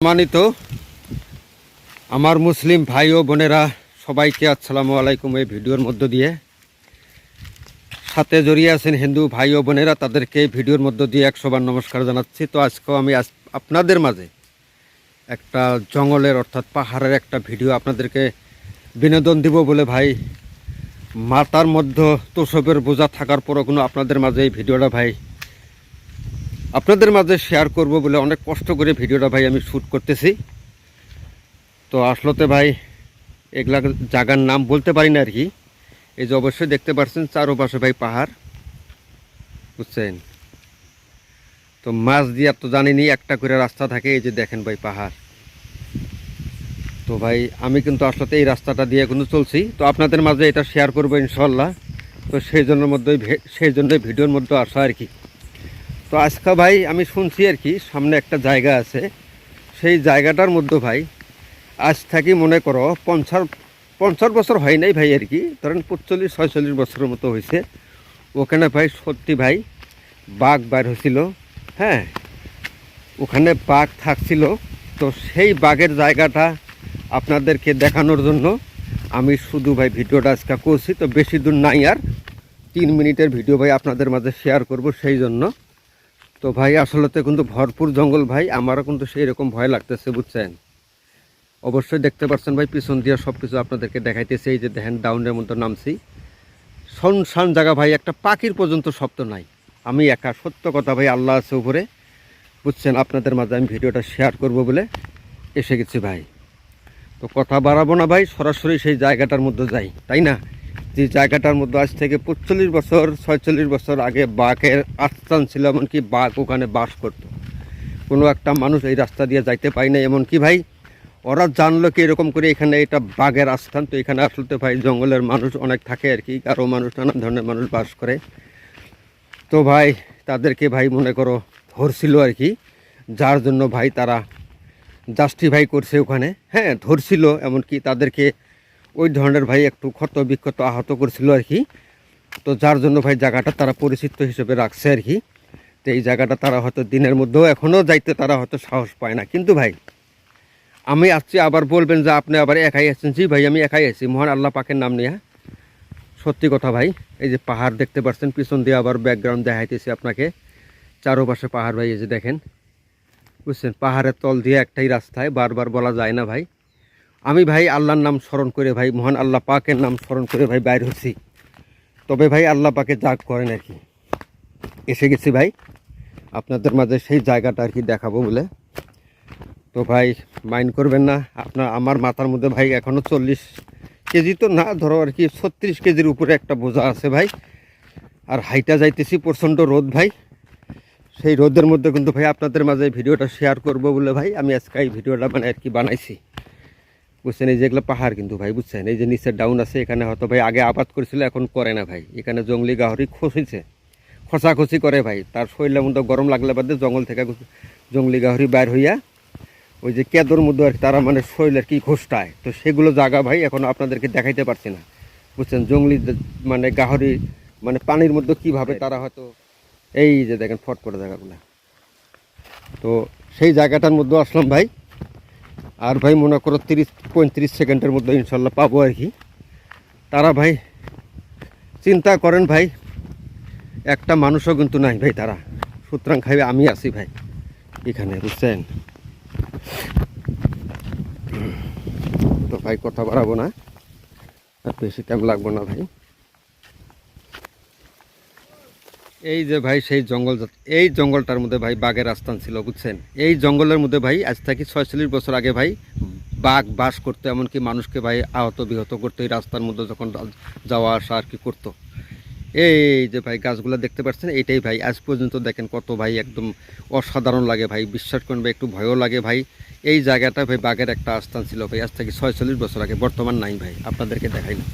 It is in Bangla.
সম্মানিত আমার মুসলিম ভাই ও বোনেরা, সবাইকে আসসালামু আলাইকুম এই ভিডিওর মধ্য দিয়ে। সাথে জড়িয়ে আছেন হিন্দু ভাই ও বোনেরা, তাদেরকে এই ভিডিওর মধ্য দিয়ে একশোবার নমস্কার জানাচ্ছি। তো আজকেও আমি আপনাদের মাঝে একটা জঙ্গলের অর্থাৎ পাহাড়ের একটা ভিডিও আপনাদেরকে বিনোদন দিব বলে ভাই, মাতার মধ্যে তোষবের বোঝা থাকার পরও কোনো আপনাদের মাঝে এই ভিডিওটা ভাই আপনাদের মাঝে শেয়ার করব বলে অনেক কষ্ট করে ভিডিওটা ভাই আমি শ্যুট করতেছি। তো আসলতে ভাই, এগুলা জায়গার নাম বলতে পারি না আর কি। এই যে অবশ্যই দেখতে পাচ্ছেন চারোপাশে ভাই পাহাড়, বুঝছেন? তো মাছ দিয়ে আর তো জানিনি, একটা করে রাস্তা থাকে, এই যে দেখেন ভাই পাহাড়। তো ভাই, আমি কিন্তু আসলে এই রাস্তাটা দিয়ে কিন্তু চলছি। তো আপনাদের মাঝে এটা শেয়ার করব ইনশাল্লাহ তো সেই জন্য মধ্যে সেই জন্যই ভিডিওর মধ্যে আসা আর কি। তো আজকা ভাই আমি শুনছি আর কি, সামনে একটা জায়গা আছে। সেই জায়গাটার মধ্যে ভাই আজ থাকি মনে করো পঞ্চাশ পঞ্চাশ বছর হয় নাই ভাই আর কি, ধরেন পঁচল্লিশ ছয়চল্লিশ বছরের মতো হয়েছে। ওখানে ভাই সত্যি ভাই বাঘ বার হয়েছিল হ্যাঁ? ওখানে বাঘ থাকছিল। তো সেই বাঘের জায়গাটা আপনাদেরকে দেখানোর জন্য আমি শুধু ভাই ভিডিওটা আজকে করছি। তো বেশি দূর নাই আর, তিন মিনিটের ভিডিও ভাই আপনাদের মাঝে শেয়ার করব সেই জন্য। তো ভাই, আসলেতে কিন্তু ভরপুর জঙ্গল ভাই। আমারও কিন্তু সেই রকম ভয় লাগতেছে, বুঝছেন? অবশ্যই দেখতে পাচ্ছেন ভাই, পিছন দিয়ে সব কিছু আপনাদেরকে দেখাইতেছে। এই যে দেখেন, ডাউনের মতো নামছি। শনশান জায়গা ভাই, একটা পাখির পর্যন্ত শব্দ নাই। আমি একা, সত্য কথা ভাই, আল্লাহ আছে উপরে। বুঝছেন, আপনাদের মাঝে আমি ভিডিওটা শেয়ার করব বলে এসে গেছি ভাই। তো কথা বাড়াবো না ভাই, সরাসরি সেই জায়গাটার মধ্যে যাই, তাই না? যে জায়গাটার মধ্যে আজ থেকে পঁচল্লিশ বছর, ছয়চল্লিশ বছর আগে বাঘের আস্থান ছিল, এমনকি বাঘ ওখানে বাস করত। কোনো একটা মানুষ এই রাস্তা দিয়ে যাইতে পায় না এমনকি ভাই, ওরা জানলো কি এরকম করে এখানে এটা বাঘের আস্থান তো এখানে আসলে ভাই জঙ্গলের মানুষ অনেক থাকে আর কি আরও মানুষ নানান ধরনের মানুষ বাস করে। তো ভাই, তাদেরকে ভাই মনে করো ধরছিল আর কি, যার জন্য ভাই তারা জাস্টিফাই করছে ওখানে। হ্যাঁ ধরছিল, এমনকি তাদেরকে ওই ধরনের ভাই একটু ক্ষত বিক্ষত আহত করেছিল আর কি। তো যার জন্য ভাই জায়গাটা তারা পরিচিত হিসেবে রাখছে আর কি। তো এই জায়গাটা তারা হয়তো দিনের মধ্যেও এখনও যাইতে তারা হয়তো সাহস পায় না। কিন্তু ভাই, আমি আসছি আবার বলবেন যে আপনি আবার একাই আসছেন জি ভাই, আমি একাই আছি। মহান আল্লাহ পাকের নাম নিয়ে। সত্যি কথা ভাই, এই যে পাহাড় দেখতে পাচ্ছেন, পিছন দিয়ে আবার ব্যাকগ্রাউন্ড দেখাইতেছি আপনাকে। চারোপাশে পাহাড় ভাই, এই যে দেখেন। বুঝছেন? পাহাড়ের তল দিয়ে একটাই রাস্তায় বারবার বলা যায় না ভাই। আমি ভাই আল্লাহর নাম স্মরণ করে ভাই, মহান আল্লাহ পাকের নাম স্মরণ করে ভাই বাইর হচ্ছি। তবে ভাই আল্লাহ পাকে জাগ করেন আর কি। এসে গেছি ভাই। আপনাদের মাঝে সেই জায়গাটা আর কি দেখাবো বলে। তো ভাই মাইন্ড করবেন না, আপনার, আমার মাথার মধ্যে ভাই এখনও চল্লিশ কেজি তো না, ধরো আর কি ছত্রিশ কেজির উপরে একটা বোঝা আছে ভাই। আর হাইটা যাইতেছি প্রচণ্ড রোদ ভাই। সেই রোদের মধ্যে কিন্তু ভাই আপনাদের মাঝে ভিডিওটা শেয়ার করব বলে ভাই, আমি আজকে এই ভিডিওটা মানে আর কি বানাইছি। বুঝছেন, এই যেগুলো পাহাড় কিন্তু ভাই, বুঝছেন? এই যে নিচের ডাউন আছে, এখানে হয়তো ভাই আগে আবাদ করেছিল, এখন করে না ভাই। এখানে জঙ্গলি গাহরি খসিছে, খসাখসি করে ভাই। তার শরীরের মধ্যে গরম লাগলে বাদে জঙ্গল থেকে জঙ্গলি গাহরি বাইর হইয়া ওই যে কেদর মধ্যে আর তারা মানে শরীরের কি ঘোষটায়। তো সেগুলো জায়গা ভাই, এখন আপনাদেরকে দেখাইতে পারছি না। বুঝছেন, জঙ্গলি মানে গাহরি মানে পানির মধ্যে কীভাবে তারা হয়তো এই যে দেখেন, ফট করে জায়গাগুলো। তো সেই জায়গাটার মধ্যে আসলাম ভাই। আর ভাই মনে করো তিরিশ, পঁয়ত্রিশ সেকেন্ডের মধ্যে ইনশাল্লাহ পাবো আর কি। তারা ভাই, চিন্তা করেন ভাই, একটা মানুষও কিন্তু নাই ভাই তারা। সুতরাং খাইবে আমি আছি ভাই, এখানে বুঝছেন? তো ভাই কথা বাড়াবো না, আর বেশি টাইম লাগবো না ভাই। এই যে ভাই সেই জঙ্গল এই জঙ্গলটার মধ্যে ভাই বাঘের আস্থান ছিল, বুঝছেন? এই জঙ্গলের মধ্যে ভাই আজ থেকে ছয়চল্লিশ বছর আগে ভাই বাঘ বাস করতো, এমনকি মানুষকে ভাই আহত বিহত করতো এই রাস্তার মধ্যে যখন যাওয়া আসা আর কি করতো। এই যে ভাই গাছগুলো দেখতে পাচ্ছেন এইটাই ভাই আজ পর্যন্ত দেখেন কত ভাই একদম অসাধারণ লাগে ভাই, বিশ্বাস করেন ভাই, একটু ভয়ও লাগে ভাই। এই জায়গাটা ভাই বাঘের একটা আস্থান ছিল ভাই, আজ থেকে ছয়চল্লিশ বছর আগে, বর্তমান নাই ভাই, আপনাদেরকে দেখাইলাম।